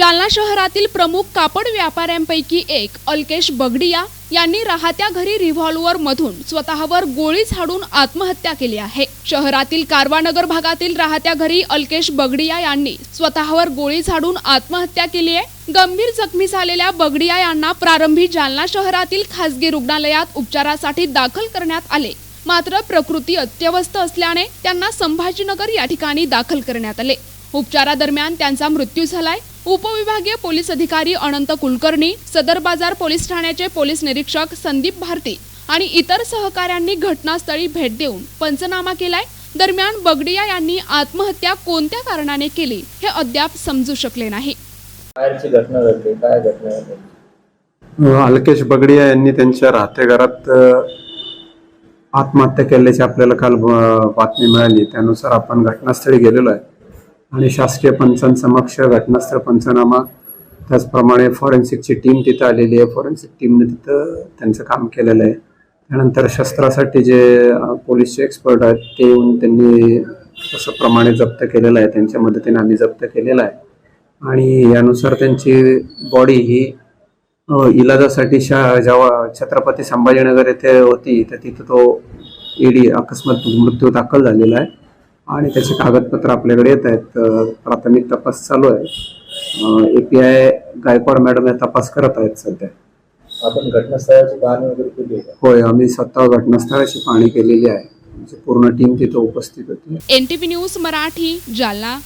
जालना शहरातील प्रमुख कापड व्यापाऱ्यांपैकी एक अल्केश बगडिया यांनी राहत्या घरी रिव्हॉल्वर मधून स्वतःवर गोळी झाडून आत्महत्या केली आहे. शहरातील कारवानगर भागातील राहत्या घरी अल्केश बगडिया यांनी स्वतःवर गोळी झाडून आत्महत्या केली आहे. गंभीर जखमी झालेल्या बगडिया यांना प्रारंभी जालना शहरातील खासगी रुग्णालयात उपचारासाठी दाखल करण्यात आले. मात्र प्रकृती अत्यवस्थ असल्याने त्यांना संभाजीनगर या ठिकाणी दाखल करण्यात आले. उपचारादरम्यान त्यांचा मृत्यू झालाय. उपविभागीय पोलीस अधिकारी अनंत कुलकर्णी सदर बाजार पोलीस ठाण्याचे पोलीस निरीक्षक संदीप भारती आणि इतर सहकाऱ्यांनी घटनास्थळी भेट देऊन पंचनामा केलाय. दरम्यान बगडिया यांनी आत्महत्या कोणत्या कारणाने केली हे अद्याप समजू शकले नाही. बाहेरची घटना घडली काय घटना घडली? अलकेश बगडिया यांनी त्यांच्या राहत्या घरात आत्महत्या केल्याची आपल्याला काल बातमी मिळाली. त्यानुसार आपण घटनास्थळी गेलेलो आहे. आणि शासकीय पंचांसमक्ष घटनास्त्र पंचनामा त्याचप्रमाणे फॉरेन्सिकची टीम तिथं आलेली आहे. फॉरेन्सिक टीमने तिथं त्यांचं काम केलेलं आहे. त्यानंतर शस्त्रासाठी जे पोलीसचे एक्सपर्ट आहेत ते येऊन त्यांनी तसं प्रमाणे जप्त केलेलं आहे. त्यांच्या मदतीने आम्ही जप्त केलेला आहे. आणि यानुसार त्यांची बॉडी ही इलाजासाठी शा जेव्हा छत्रपती संभाजीनगर येथे होती तर तिथं तो ईडी अकस्मात मृत्यू दाखल झालेला आहे. आणि त्याचे कागदपत्र आपल्याकडे येत आहेत प्राथमिक तपास चालू आहे. A P I Gaikwad madam या तपास करत आहेत सध्या. आपण घटनास्थळाची पाहणी वगैरे केली आहे का? होय आम्ही स्वतः घटनास्थळाची पाहणी केलेली आहे. पूर्ण टीम तिथं उपस्थित होती. NTV news Marathi Jalna.